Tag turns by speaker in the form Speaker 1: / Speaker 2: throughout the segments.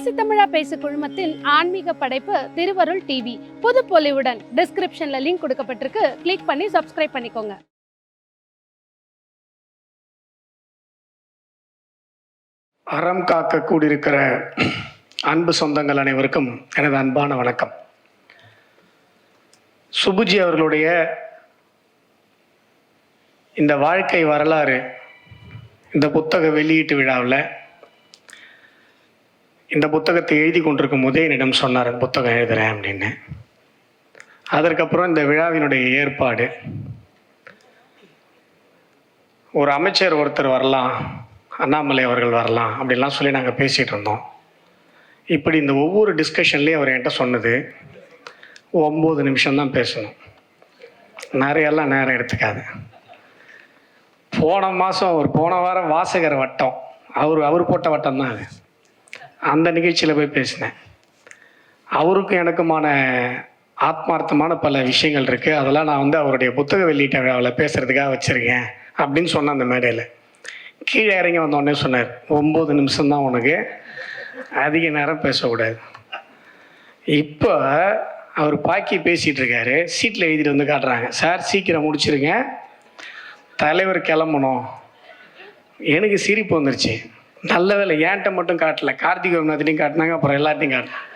Speaker 1: பேசு தமிழா பேசு குழுமத்தின் ஆன்மீக படைப்பு திருவருள் டிவி புது பொலிவுடன் டிஸ்கிரிப்ஷன்ல லிங்க் கொடுக்கப்பட்டிருக்கு. கிளிக் பண்ணி சப்ஸ்கிரைப் பண்ணிக்கோங்க.
Speaker 2: அறம் காக்க கூடியிருக்கிற அன்பு சொந்தங்கள் அனைவருக்கும் எனது அன்பான வணக்கம். சுபுஜி அவர்களுடைய இந்த வாழ்க்கை வரலாறு இந்த புத்தக வெளியீட்டு விழாவில் இந்த புத்தகத்தை எழுதி கொண்டிருக்கும் போதே என்னிடம் சொன்னார் புத்தகம் எழுதுகிறேன் அப்படின்னு. அதற்கப்புறம் இந்த விழாவினுடைய ஏற்பாடு. ஒரு அமைச்சர் ஒருத்தர் வரலாம் அண்ணாமலை அவர்கள் வரலாம் அப்படிலாம் சொல்லி நாங்கள் பேசிகிட்டு இருந்தோம். இப்படி இந்த ஒவ்வொரு டிஸ்கஷன்லேயும் அவர் என்கிட்ட சொன்னது ஒம்பது நிமிஷம்தான் பேசணும். நிறையெல்லாம் நேரம் எடுத்துக்காது. போன மாதம் அவர் போன வாரம் வாசகர் வட்டம். அவர் அவர் போட்ட வட்டம் தான் அது. அந்த நிகழ்ச்சியில் போய் பேசினேன். அவருக்கும் எனக்குமான ஆத்மார்த்தமான பல விஷயங்கள் இருக்குது அதெல்லாம் நான் வந்து அவருடைய புத்தக வெளியீட்டு விழாவில் பேசுகிறதுக்காக வச்சுருக்கேன் அப்படின்னு சொன்னேன் அந்த மேடையில். கீழே இறங்கி வந்தோடனே சொன்னார் ஒம்பது நிமிஷம்தான் உனக்கு. அதிக நேரம் பேசக்கூடாது. இப்போ அவர் பாக்கி பேசிகிட்டு இருக்காரு. சீட்டில் எழுதிட்டு வந்து காட்டுறாங்க. சார் சீக்கிரம் முடிச்சிருங்க. தலைவர் கிளம்பணும். எனக்கு சிரிப்பு வந்துருச்சு. நல்ல வேலை ஏன்ட்ட மட்டும் காட்டல. கார்த்திக் கோபிநாத்தையும் காட்டினாங்க அப்புறம் எல்லாத்தையும் காட்டினாங்க.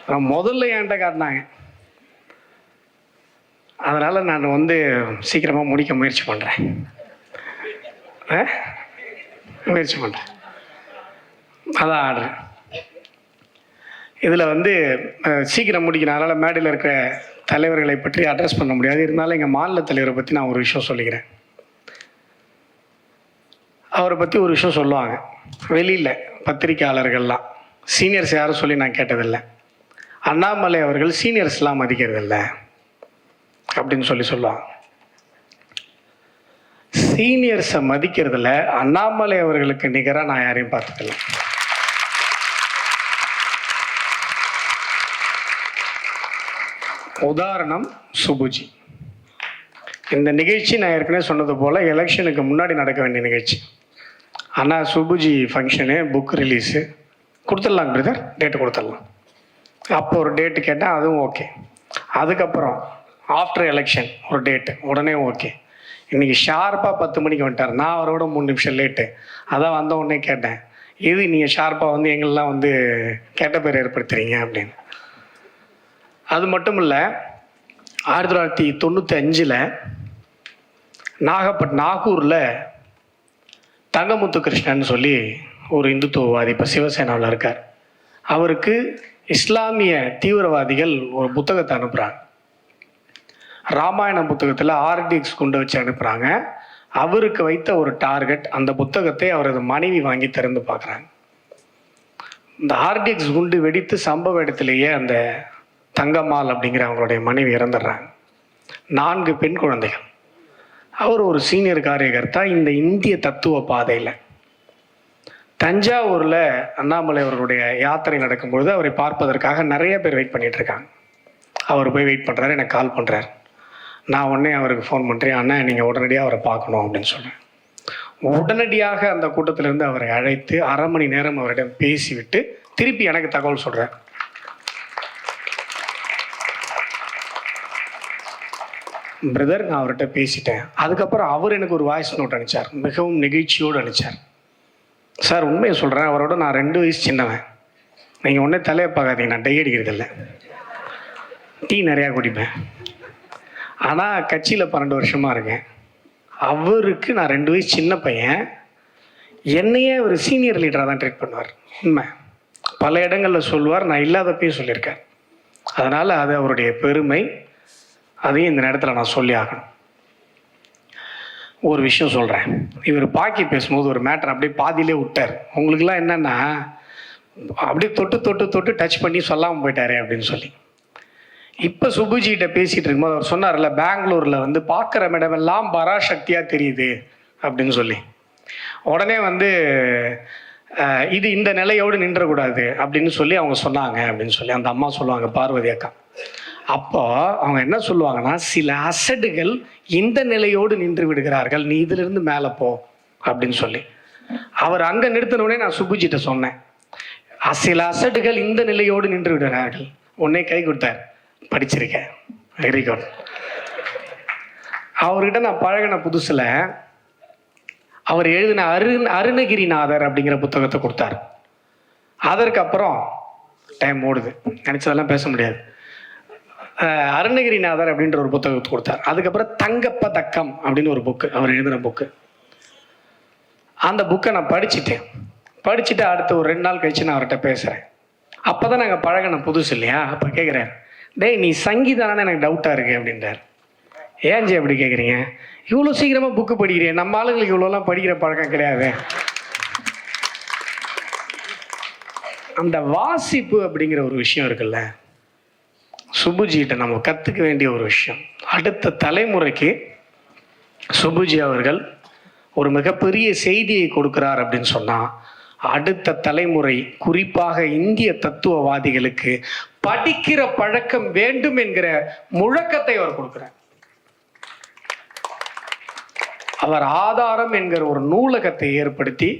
Speaker 2: அப்புறம் முதல்ல ஏன்ட்ட காட்டினாங்க. அதனால் நான் வந்து சீக்கிரமாக முடிக்க முயற்சி பண்ணுறேன் முயற்சி பண்ணுறேன் அதான் ஆர்டர் இதில் வந்து சீக்கிரம் முடிக்கணும் அதனால் மேடையில் இருக்கிற தலைவர்களை பற்றி அட்ரஸ் பண்ண முடியாது. இருந்தாலும் எங்கள் மாநில தலைவரை பற்றி நான் ஒரு விஷயம் சொல்லிக்கிறேன். அவரை பற்றி ஒரு விஷயம் சொல்லுவாங்க. வெளியில் பத்திரிக்கையாளர்கள்லாம் சீனியர்ஸ் யாரும் சொல்லி நான் கேட்டதில்லை. அண்ணாமலை அவர்கள் சீனியர்ஸ்லாம் மதிக்கிறதில்ல. அப்படின்னு சொல்லி சொல்லுவாங்க. சீனியர்ஸை மதிக்கிறதுல அண்ணாமலை அவர்களுக்கு நிகராக நான் யாரையும் பார்த்ததில்ல. உதாரணம் சுபுஜி. இந்த நிகழ்ச்சி நான் ஏற்கனவே சொன்னது போல் எலெக்ஷனுக்கு முன்னாடி நடக்க வேண்டிய நிகழ்ச்சி. அண்ணா சுபுஜி ஃபங்க்ஷனு புக் ரிலீஸு கொடுத்துடலாம் பிரதர் டேட்டு கொடுத்துடலாம். அப்போ ஒரு டேட்டு கேட்டால் அதுவும் ஓகே அதுக்கப்புறம் ஆஃப்டர் எலெக்ஷன் ஒரு டேட்டு உடனே ஓகே இன்றைக்கி ஷார்ப்பாக பத்து மணிக்கு வந்துட்டார். நான் அவரோட மூணு நிமிஷம் லேட்டு அதான் வந்த உடனே கேட்டேன். இது நீங்கள் ஷார்ப்பாக வந்து எங்களெலாம் வந்து கெட்ட பேர் ஏற்படுத்துறீங்க அப்படின்னு. அது மட்டும் இல்லை ஆயிரத்தி தொள்ளாயிரத்தி தொண்ணூற்றி அஞ்சில் நாகப்பட் நாகூரில் தங்கமுத்து கிருஷ்ணன் சொல்லி ஒரு இந்துத்துவவாதி இப்போ சிவசேனாவில் இருக்கார். அவருக்கு இஸ்லாமிய தீவிரவாதிகள் ஒரு புத்தகத்தை அனுப்புகிறாங்க ராமாயணம் புத்தகத்தில் ஆர்டிஎக்ஸ் கொண்டு வச்சு அனுப்புகிறாங்க அவருக்கு வைத்த ஒரு டார்கெட் அந்த புத்தகத்தை அவரது மனைவி வாங்கி திறந்து பார்க்குறாங்க. இந்த ஆர்டிஎக்ஸ் குண்டு வெடித்து சம்பவ இடத்துலையே அந்த தங்கம்மாள் அப்படிங்கிற அவங்களுடைய மனைவி இறந்துடுறாங்க. நான்கு பெண் குழந்தைகள். அவர் ஒரு சீனியர் காரியகர்த்தா இந்த இந்திய தத்துவ பாதையில். தஞ்சாவூரில் அண்ணாமலை அவர்களுடைய யாத்திரை நடக்கும்பொழுது அவரை பார்ப்பதற்காக நிறைய பேர் வெயிட் பண்ணிகிட்டு இருக்காங்க அவர் போய் வெயிட் பண்ணுறாரு எனக்கு கால் பண்ணுறாரு நான் உடனே அவருக்கு ஃபோன் பண்ணுறேன் அண்ணா நீங்கள் உடனடியாக அவரை பார்க்கணும் அப்படின்னு சொல்கிறேன் உடனடியாக அந்த கூட்டத்திலிருந்து அவரை அழைத்து அரை மணி நேரம் அவரிடம் பேசிவிட்டு திருப்பி எனக்கு தகவல் சொல்கிறேன் பிரதர் நான் அவர்கிட்ட பேசிட்டேன். அதுக்கப்புறம் அவர் எனக்கு ஒரு வாய்ஸ் நோட் அனுப்பிச்சார். மிகவும் நெகிழ்ச்சியோடு அனுப்பிச்சார். சார் உண்மையை சொல்கிறேன் அவரோட நான் ரெண்டு வயசு சின்னவன். நீங்கள் ஒன்றே தலையை பார்க்காதீங்க. நான் டை அடிக்கிறதில்ல டீ நிறையா குடிப்பேன். ஆனால் கட்சியில் பன்னெண்டு வருஷமாக இருக்கேன். அவருக்கு நான் ரெண்டு வயசு சின்ன பையன். என்னையே ஒரு சீனியர் லீடராக தான் ட்ரீட் பண்ணுவார். உண்மை. பல இடங்களில் சொல்லுவார். நான் இல்லாதப்பையும் சொல்லியிருக்கேன். அதனால் அது அவருடைய பெருமை. அதையும் இந்த நேரத்தில் நான் சொல்லி ஆகணும். ஒரு விஷயம் சொல்கிறேன் இவர் பாக்கி பேசும்போது ஒரு மேட்டர் அப்படியே பாதியிலே விட்டார். உங்களுக்குலாம் என்னென்னா அப்படியே தொட்டு தொட்டு தொட்டு டச் பண்ணி சொல்லாமல் போயிட்டாரே அப்படின்னு சொல்லி. இப்போ சுபுஜிகிட்ட பேசிகிட்டு இருக்கும்போது அவர் சொன்னார்ல பெங்களூரில் வந்து பார்க்குற இடமெல்லாம் பராசக்தியாக தெரியுது அப்படின்னு சொல்லி. உடனே வந்து இது இந்த நிலையோடு நின்றக்கூடாது அப்படின்னு சொல்லி அவங்க சொன்னாங்க அப்படின்னு சொல்லி அந்த அம்மா சொல்லுவாங்க பார்வதி அக்கா அப்போ அவங்க என்ன சொல்லுவாங்கன்னா சில அசடுகள் இந்த நிலையோடு நின்று விடுகிறார்கள். நீ இதிலிருந்து மேலே போ அப்படின்னு சொல்லி. அவர் அங்கே நிறுத்தினோடனே நான் சுபுஜிட்ட சொன்னேன். சில அசடுகள் இந்த நிலையோடு நின்று விடுகிறார்கள். உன்னை கை கொடுத்தார். படிச்சிருக்கேன். வெரி குட் அவர்கிட்ட நான் பழகின புதுசில் அவர் எழுதின அரு அருணகிரிநாதர் அப்படிங்கிற புத்தகத்தை கொடுத்தார். அதற்கு அப்புறம் டைம் ஓடுது. நினச்சதெல்லாம் பேச முடியாது. அருணகிரிநாதர் அப்படின்ற ஒரு புத்தகத்தை கொடுத்தார். அதுக்கப்புறம் தங்கப்ப தக்கம் அப்படின்னு ஒரு புக்கு அவர் எழுதின புக்கு அந்த புக்கை நான் படிச்சிட்டேன். படிச்சுட்டு அடுத்து ஒரு ரெண்டு நாள் கழிச்சு நான் அவர்கிட்ட பேசுகிறேன் அப்போ தான் நாங்கள் பழகின புதுசு இல்லையா? அப்போ கேட்குறாரு டேய் நீ சங்கீதானு எனக்கு டவுட்டாக இருக்கு அப்படின்றார். ஏன் ஜி அப்படி கேட்குறீங்க இவ்வளோ சீக்கிரமாக புக்கு படிக்கிறேன் நம்ம ஆளுங்களுக்கு இவ்வளோலாம் படிக்கிற பழக்கம் கிடையாது. அந்த வாசிப்பு அப்படிங்கிற ஒரு விஷயம் இருக்குல்ல சுபுஜிகிட்ட நம்ம கற்றுக்க வேண்டிய ஒரு விஷயம். அடுத்த தலைமுறைக்கு சுபுஜி அவர்கள் ஒரு மிகப்பெரிய செய்தியை கொடுக்கிறார் அப்படின்னு சொன்னால் அடுத்த தலைமுறை குறிப்பாக இந்திய தத்துவவாதிகளுக்கு படிக்கிற பழக்கம் வேண்டும் என்கிற முழக்கத்தை அவர் கொடுக்கிறார். அவர் ஆதாரம் என்கிற ஒரு நூலகத்தை ஏற்படுத்தி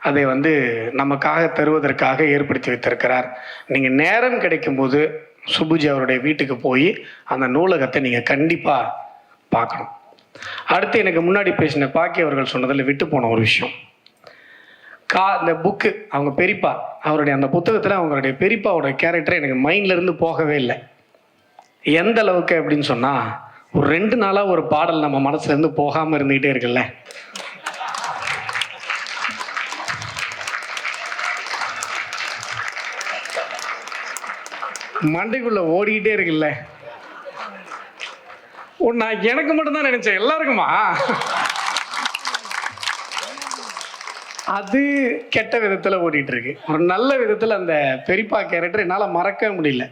Speaker 2: அதை வந்து நமக்காக தருவதற்காக ஏற்படுத்தி வைத்திருக்கிறார். நீங்கள் நேரம் கிடைக்கும்போது சுபுஜி அவருடைய வீட்டுக்கு போய் அந்த நூலகத்தை நீங்கள் கண்டிப்பாக பார்க்கணும். அடுத்து எனக்கு முன்னாடி பேசின பாக்கி அவர்கள் சொன்னதில் விட்டு போன ஒரு விஷயம். கா இந்த புக்கு அவங்க பெரியப்பா அவருடைய அந்த புத்தகத்தில் அவங்களுடைய பெரியப்பாவோட கேரக்டர் எனக்கு மைண்ட்லேருந்து போகவே இல்லை. எந்த அளவுக்கு அப்படின்னு சொன்னால் ஒரு ரெண்டு நாளாக ஒரு பாடல் நம்ம மனசுலேருந்து போகாமல் இருந்துக்கிட்டே இருக்குல்ல. மண்டைக்குள்ள ஓடிக்கிட்டே இருக்குல்ல. ஓ, நான் எனக்கு மட்டும்தான் நினைச்சேன். எல்லாருக்குமா? அது கெட்ட விதத்தில் ஓடிட்டு இருக்கு ஒரு நல்ல விதத்தில் அந்த பெரிப்பா கேரக்டர் என்னால் மறக்கவே முடியல.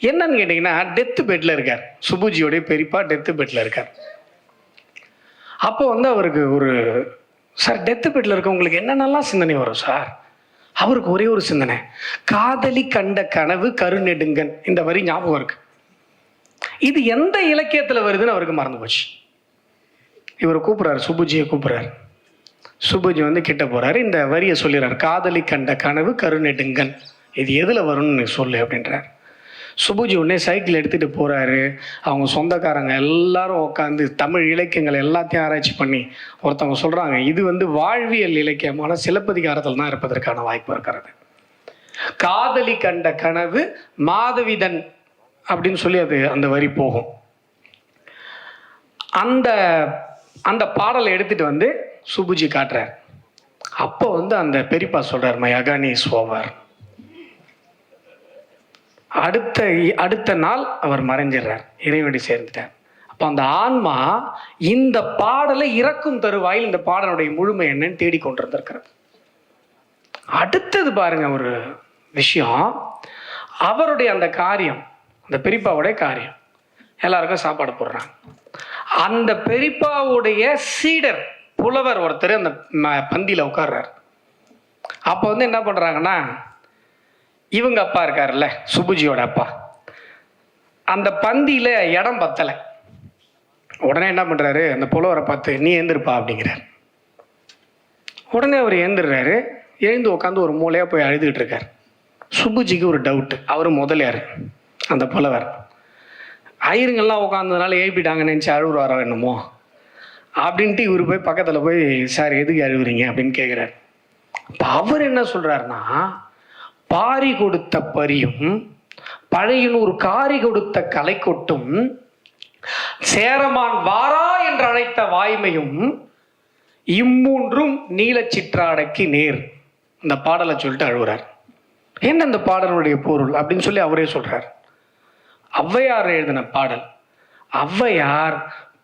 Speaker 2: என்னன்னு கேட்டிங்கன்னா டெத்து பெட்டில் இருக்கார். சுபுஜியோடைய பெரிப்பா டெத்து பெட்டில் இருக்கார். அப்போ வந்து அவருக்கு ஒரு சார் டெத்து பெட்ல இருக்கவங்களுக்கு என்னென்னலாம் சிந்தனை வரும் சார்? அவருக்கு ஒரே ஒரு சிந்தனை. காதலி கண்ட கனவு கருநெடுங்கன். இந்த வரி ஞாபகம் இருக்கு. இது எந்த இலக்கியத்தில் வருதுன்னு அவருக்கு மறந்து போச்சு. இவர் கூப்பிட்றாரு சுபுஜியை கூப்பிட்றாரு. சுபுஜி வந்து கிட்ட போறாரு இந்த வரியை சொல்லிடுறாரு காதலி கண்ட கனவு கருநெடுங்கன். இது எதில் வரும்னு சொல்லு அப்படின்றார். சுபுஜி உடனே சைக்கிள் எடுத்துகிட்டு போகிறாரு அவங்க சொந்தக்காரங்க எல்லாரும் உட்காந்து தமிழ் இலக்கியங்கள் எல்லாத்தையும் ஆராய்ச்சி பண்ணி ஒருத்தவங்க சொல்கிறாங்க இது வந்து வாழ்வியல் இலக்கியமான சிலப்பதிகாரத்தில் தான் இருப்பதற்கான வாய்ப்பு இருக்கிறது. காதலி கண்ட கனவு மாதவிதன் அப்படின்னு சொல்லி அது அந்த வரி போகும். அந்த அந்த பாடலை எடுத்துகிட்டு வந்து சுபுஜி காட்டுறார். அப்போ வந்து அந்த பெரியப்பா சொல்கிறார் மை அகானி இஸ் ஓவர் அடுத்த அடுத்த நாள் அவர் மறைஞ்சிடுறார். இறைவடி சேர்ந்துட்டார். அப்போ அந்த ஆன்மா இந்த பாடலை இறக்கும் தருவாயில் இந்த பாடலுடைய முழுமை என்னன்னு தேடிக்கொண்டிருந்திருக்கிறது அடுத்தது பாருங்க ஒரு விஷயம். அவருடைய அந்த காரியம் அந்த பெரியப்பாவுடைய காரியம். எல்லாருக்கும் சாப்பாடு போடுறாங்க. அந்த பெரியப்பாவுடைய சீடர் புலவர் ஒருத்தர் அந்த பந்தியில் பந்தியில உட்கார்றாரு. அப்போ வந்து என்ன பண்றாங்கன்னா இவங்க அப்பா இருக்கார்ல சுபுஜியோட அப்பா. அந்த பந்தியில் இடம் பத்தலை. உடனே என்ன பண்றாரு அந்த புலவரை பார்த்து நீ எழுந்திருப்பா அப்படிங்கிறார். உடனே அவர் எழுந்துடுறாரு எழுந்து உட்காந்து ஒரு மூலையா போய் அழுதுகிட்டு இருக்கார். சுபுஜிக்கு ஒரு டவுட் அவர் முதலியார் அந்த புலவர். ஐயருங்கெல்லாம் உட்காந்ததுனால எழுப்பிட்டாங்கன்னு நினச்சி அழுகுறாரோ என்னமோ? அப்படின்ட்டு இவர் போய் பக்கத்தில் போய் சார் எதுக்கு அழுகுறீங்க அப்படின்னு கேட்குறாரு அப்போ அவர் என்ன சொல்கிறாருன்னா பாரி கொடுத்த பரியும் பழையனூர் காரி கொடுத்த கலை கொட்டும் சேரமான் வாரா என்று அழைத்த வாய்மையும் இம்மூன்றும் நீலச் சிற்றாடைக்கு நேர். இந்த பாடலை சொல்லிட்டு அழுகுறார். என்ன இந்த பாடலுடைய பொருள் அப்படின்னு சொல்லி அவரே சொல்றார். ஔவையார் எழுதின பாடல். ஔவையார்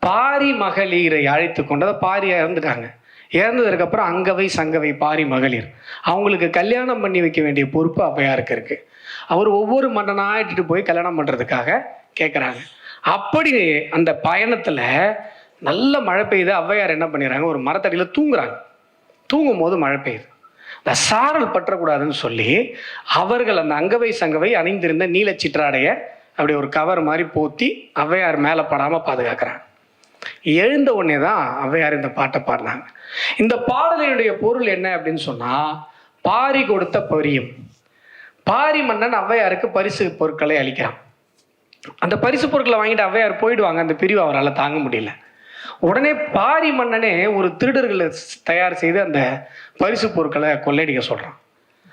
Speaker 2: பாரி மகளிரை அழைத்து கொண்டு அதை பாரி இறந்துட்டாங்க இறந்ததுக்கப்புறம் அங்கவை சங்கவை பாரி மகளிர். அவங்களுக்கு கல்யாணம் பண்ணி வைக்க வேண்டிய பொறுப்பு அவ்வையாருக்கு இருக்கு அவர் ஒவ்வொரு மன்னனாக இட்டுட்டு போய் கல்யாணம் பண்ணுறதுக்காக கேட்குறாங்க அப்படி அந்த பயணத்தில் நல்ல மழை பெய்யுது ஔவையார் என்ன பண்ணிடுறாங்க? ஒரு மரத்தடியில் தூங்குறாங்க. தூங்கும் போது மழை பெய்யுது. இந்த சாரல் பற்றக்கூடாதுன்னு சொல்லி அவர்கள் அந்த அங்கவை சங்கவை அணிந்திருந்த நீலச்சிற்றாடையை அப்படி ஒரு கவர் மாதிரி போத்தி ஔவையார் மேலே படாமல் பாதுகாக்கிறாங்க. எழுந்த உடனே தான் ஔவையார் இந்த பாட்டை பாடினாங்க. இந்த பாடலினுடைய பொருள் என்ன அப்படின்னு சொன்னா பாரி கொடுத்த பரியும். பாரி மன்னன் ஔவையாருக்கு பரிசு பொருட்களை அளிக்கிறான். அந்த பரிசு பொருட்களை வாங்கிட்டு அவ்வையார் போயிடுவாங்க அந்த பிரிவு அவரால் தாங்க முடியல. உடனே பாரி மன்னனே ஒரு திருடர்களை தயார் செய்து அந்த பரிசு பொருட்களை கொள்ளையடிக்க சொல்கிறான்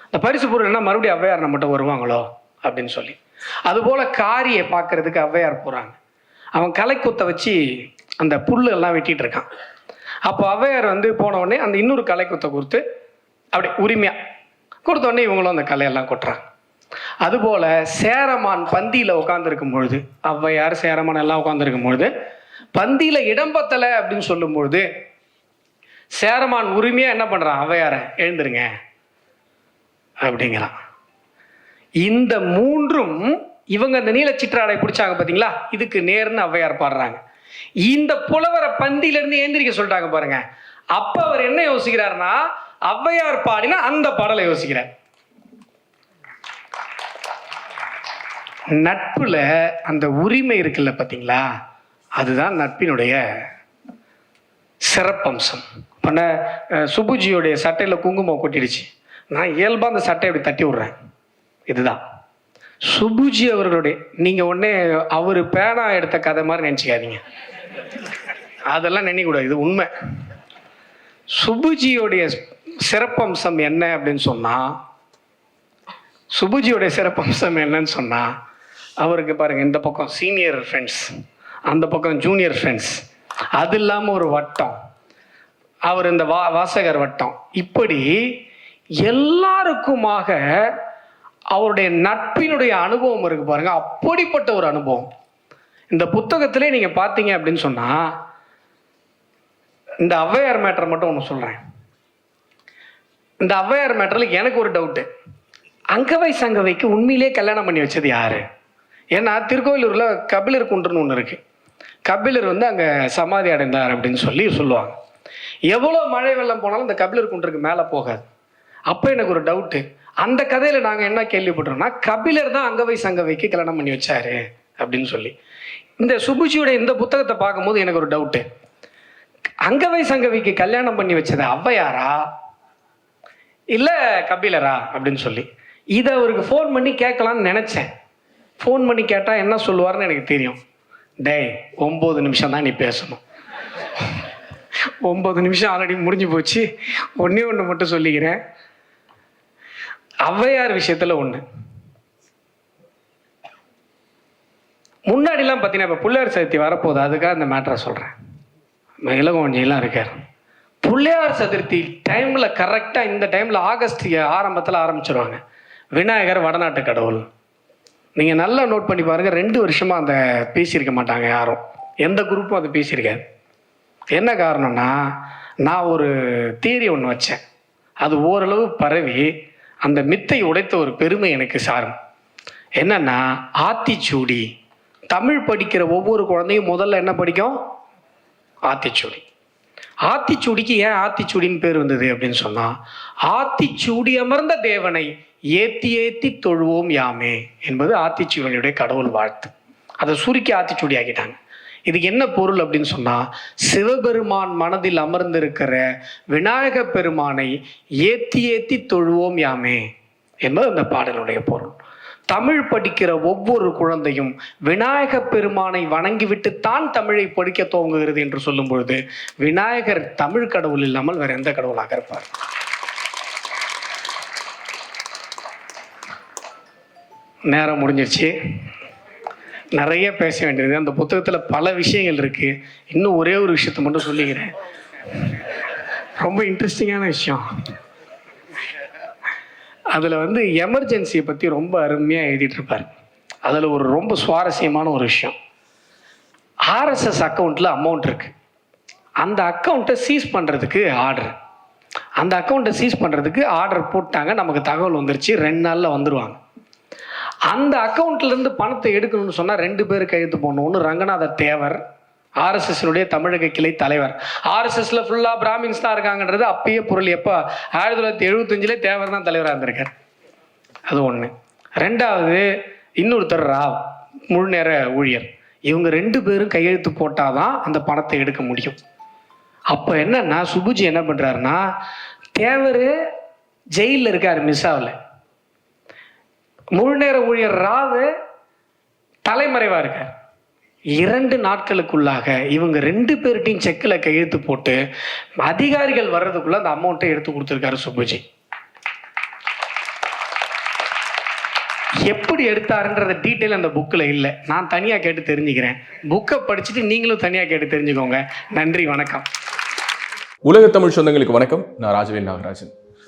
Speaker 2: அந்த பரிசு பொருள்னா மறுபடியும் அவ்வையார் நம்மகிட்ட வருவாங்களோ? அப்படின்னு சொல்லி. அதுபோல் காரியை பார்க்கறதுக்கு ஔவையார் போகிறாங்க அவன் கலைக்குத்தை வச்சு அந்த புல்லு எல்லாம் வெட்டிட்டு இருக்கான். அப்போ அவையார் வந்து போன உடனே அந்த இன்னொரு கலைக்குத்தை கொடுத்து அப்படி உரிமையாக கொடுத்த உடனே இவங்களும் அந்த கலையெல்லாம் கொட்டுறாங்க. அதுபோல் சேரமான் பந்தியில் உட்காந்துருக்கும் பொழுது ஔவையார் சேரமான் எல்லாம் உட்காந்துருக்கும் பொழுது பந்தியில் இடம் பத்தலை அப்படின்னு சொல்லும் பொழுது சேரமான் உரிமையாக என்ன பண்ணுறான் ஔவையாரை எழுந்துருங்க அப்படிங்கிறான். இந்த மூன்றும் இவங்க இந்த நீல சிற்றாடை பிடிச்சாங்க பார்த்தீங்களா இதுக்கு நேர்னு ஔவையார் பாடுறாங்க. இந்த புலவரை பந்தியிலிருந்து ஏந்திரிக்க சொல்லிட்டாங்க பாருங்க. அப்ப அவர் என்ன யோசிக்கிறாருன்னா ஔவையார் பாடினா அந்த பாடலை யோசிக்கிறார். நட்புல அந்த உரிமை இருக்குல்ல பார்த்தீங்களா அதுதான் நட்பினுடைய சிறப்பம்சம். பண்ண சுபுஜியோடைய சட்டையில் குங்குமம் கொட்டிடுச்சு. நான் இயல்பாக அந்த சட்டையை அப்படி தட்டி விடுறேன். இதுதான். சுபுஜி அவர்களுடைய நீங்கள் உடனே அவர் பேனா எடுத்த கதை மாதிரி நினச்சிக்காதீங்க. அதெல்லாம் நினைக்கூடாது இது உண்மை. சுபுஜியோடைய சிறப்பம்சம் என்ன அப்படின்னு சொன்னால் சுபுஜியோடைய சிறப்பம்சம் என்னன்னு சொன்னால் அவருக்கு பாருங்க இந்த பக்கம் சீனியர் ஃப்ரெண்ட்ஸ் அந்த பக்கம் ஜூனியர் ஃப்ரெண்ட்ஸ் அது இல்லாமல் ஒரு வட்டம். அவர் இந்த வா வாசகர் வட்டம். இப்படி எல்லாருக்குமாக அவருடைய நட்பினுடைய அனுபவம் இருக்கு பாருங்க. அப்படிப்பட்ட ஒரு அனுபவம். இந்த புத்தகத்திலே நீங்க பார்த்தீங்க அப்படின்னு சொன்னா இந்த ஔவையார் மேட்டரை மட்டும் ஒன்று சொல்றேன். இந்த ஔவையார் மேட்டரில் எனக்கு ஒரு டவுட்டு அங்கவை சங்கவைக்கு உண்மையிலே கல்யாணம் பண்ணி வச்சது யாரு? ஏன்னா திருக்கோவிலூரில் கபிலர் குன்றுன்னு ஒன்று இருக்கு. கபிலர் வந்து அங்கே சமாதி அடைந்தார் அப்படின்னு சொல்லி சொல்லுவாங்க. எவ்வளோ மழை வெள்ளம் போனாலும் இந்த கபிலர் குன்றுக்கு மேலே போகாது. அப்போ எனக்கு ஒரு டவுட்டு அந்த கதையில் நாங்கள் என்ன கேள்விப்பட்டோம்னா கபிலர் தான் அங்கவை சங்கவைக்கு கல்யாணம் பண்ணி வச்சாரு அப்படின்னு சொல்லி. இந்த சுபுஜியோட இந்த புத்தகத்தை பார்க்கும்போது எனக்கு ஒரு டவுட்டு அங்கவை சங்கவிக்கு கல்யாணம் பண்ணி வச்சது ஔவையாரா? இல்லை கபிலரா? அப்படின்னு சொல்லி. இதை அவருக்கு ஃபோன் பண்ணி கேட்கலான்னு நினச்சேன். ஃபோன் பண்ணி கேட்டால் என்ன சொல்லுவார்னு எனக்கு தெரியும். டேய் ஒம்பது நிமிஷம் தான் நீ பேசணும். ஒம்பது நிமிஷம் ஆல்ரெடி முடிஞ்சு போச்சு. ஒன்றே ஒன்று மட்டும் சொல்லிக்கிறேன். ஔவையார் விஷயத்தில் ஒன்று முன்னாடிலாம் பார்த்தீங்கன்னா இப்போ பிள்ளையார் சதுர்த்தி வரப்போகுது. அதுக்காக இந்த மேட்டரை சொல்கிறேன் இளங்கோஞ்சியெல்லாம் இருக்கார். பிள்ளையார் சதுர்த்தி டைமில் கரெக்டாக இந்த டைமில் ஆகஸ்ட் ஆரம்பத்தில் ஆரம்பிச்சிருவாங்க. விநாயகர் வடநாட்டு கடவுள். நீங்கள் நல்லா நோட் பண்ணி பாருங்கள் ரெண்டு வருஷமாக அந்த பேசியிருக்க மாட்டாங்க யாரும். எந்த குரூப்பும் அதை பேசியிருக்காது. என்ன காரணம்னா நான் ஒரு தியரி ஒன்று வச்சேன். அது ஓரளவு பரவி அந்த மித்தை உடைத்த ஒரு பெருமை எனக்கு சாரும். என்னன்னா ஆத்திச்சூடி. தமிழ் படிக்கிற ஒவ்வொரு குழந்தையும் முதல்ல என்ன படிக்கும்? ஆத்திச்சூடி. ஆத்திச்சூடிக்கு ஏன் ஆத்திச்சூடின்னு பேர் வந்தது அப்படின்னு சொன்னால் ஆத்திச்சூடி அமர்ந்த தேவனை ஏத்தி ஏத்தி தொழுவோம் யாமே என்பது ஆத்திச்சூடியுடைய கடவுள் வாழ்த்து. அதை சுருக்கி ஆத்திச்சூடி ஆக்கிட்டாங்க. இதுக்கு என்ன பொருள் அப்படின்னு சொன்னா சிவபெருமான் மனதில் அமர்ந்திருக்கிற விநாயக பெருமானை ஏத்தி ஏத்தி தொழுவோம் யாமே என்பது அந்த பாடலுடைய பொருள். தமிழ் படிக்கிற ஒவ்வொரு குழந்தையும் விநாயக பெருமானை வணங்கிவிட்டுத்தான் தமிழை படிக்க துவங்குகிறது என்று சொல்லும் பொழுது விநாயகர் தமிழ் கடவுள் இல்லாமல் வேற எந்த கடவுளாக இருப்பார்? நேரம் முடிஞ்சிருச்சு. நிறைய பேச வேண்டியது. அந்த புத்தகத்தில் பல விஷயங்கள் இருக்குது இன்னும் ஒரே ஒரு விஷயத்தை மட்டும் சொல்லிக்கிறேன். ரொம்ப இன்ட்ரெஸ்டிங்கான விஷயம். அதில் வந்து எமர்ஜென்சியை பற்றி ரொம்ப அருமையாக எழுதிட்டுருப்பார் அதில் ஒரு ரொம்ப சுவாரஸ்யமான ஒரு விஷயம். ஆர்எஸ்எஸ் அக்கௌண்ட்டில் அமௌண்ட் இருக்குது அந்த அக்கௌண்ட்டை சீஸ் பண்ணுறதுக்கு ஆர்டர் அந்த அக்கௌண்ட்டை சீஸ் பண்ணுறதுக்கு ஆர்டர் போட்டாங்க. நமக்கு தகவல் வந்துருச்சு. ரெண்டு நாளில் வந்துடுவாங்க அந்த அக்கௌண்ட்லேருந்து பணத்தை எடுக்கணும்னு சொன்னால் ரெண்டு பேர் கையெழுத்து போடணும். ஒன்று ரங்கநாத தேவர் ஆர்எஸ்எஸ்னுடைய தமிழக கிளை தலைவர். ஆர்எஸ்எஸ்ல ஃபுல்லாக பிராமின்ஸ் தான் இருக்காங்கன்றது அப்பயே பொருள். எப்போ? ஆயிரத்தி தொள்ளாயிரத்தி எழுபத்தஞ்சிலே தேவர் தான் தலைவராக இருந்திருக்கார். அது ஒன்று ரெண்டாவது இன்னொருத்தர் ராவ் முழு நேர ஊழியர். இவங்க ரெண்டு பேரும் கையெழுத்து போட்டாதான் அந்த பணத்தை எடுக்க முடியும். அப்போ என்னன்னா சுபுஜி என்ன பண்ணுறாருன்னா தேவர் ஜெயிலில் இருக்கார் மிஸ் ஆகலை முழு நேர ஊழியர் ராவு தலைமறைவா இருக்கார். இரண்டு நாட்களுக்குள்ளாக இவங்க ரெண்டு பேர்கிட்டையும் செக்கில் கையெழுத்து போட்டு அதிகாரிகள் வர்றதுக்குள்ள அந்த அமௌண்ட்டை எடுத்து கொடுத்துருக்காரு சுப்புஜி. எப்படி எடுத்தாருன்றத டீட்டெயில் அந்த புக்கில் இல்லை. நான் தனியாக கேட்டு தெரிஞ்சுக்கிறேன். புக்கை படிச்சுட்டு நீங்களும் தனியாக கேட்டு தெரிஞ்சுக்கோங்க. நன்றி வணக்கம்.
Speaker 3: உலக தமிழ் சொந்தங்களுக்கு வணக்கம். நான் ராஜவேல் நாகராஜன்.